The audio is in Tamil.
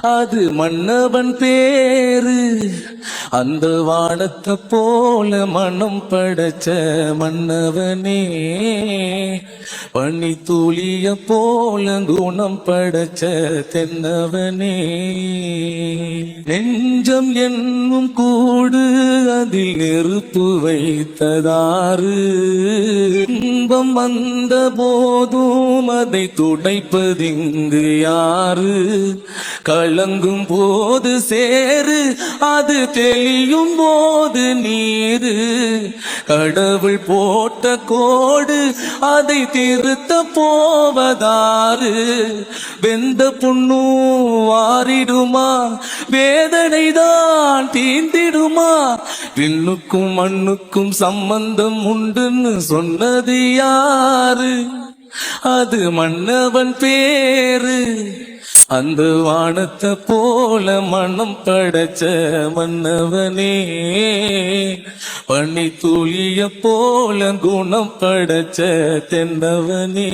அது மன்னவன் பேரு. அந்த வானத்தை போல மனம் படைச்ச மன்னவனே. பனி தூளிய போல குணம் படைச்ச தென்னவனே. நெஞ்சம் என்னும் கூடு அதில் நெருப்பு வைத்ததாறு. துன்பம் வந்த போதும் அதை துடைப்பதிங்கு யாரு? கலங்கும் போது சேரு அது தெளியும் போது நீரு. கடவுள் போட்ட கோடு அதை திருத்த போவதாறு வெந்த புண்ணும் வாரிடுமா? வேதனைதான் தீந்திடுமா விண்ணுக்கும் மண்ணுக்கும் சம்பந்தம் உண்டுன்னு சொன்னது யாரு? அது மன்னவன் பேரு. அந்த வானத்தை போல மனம் படைச்ச மன்னவனே. பண்ணி துளிய போல குணம் படைச்ச தென்னவனே.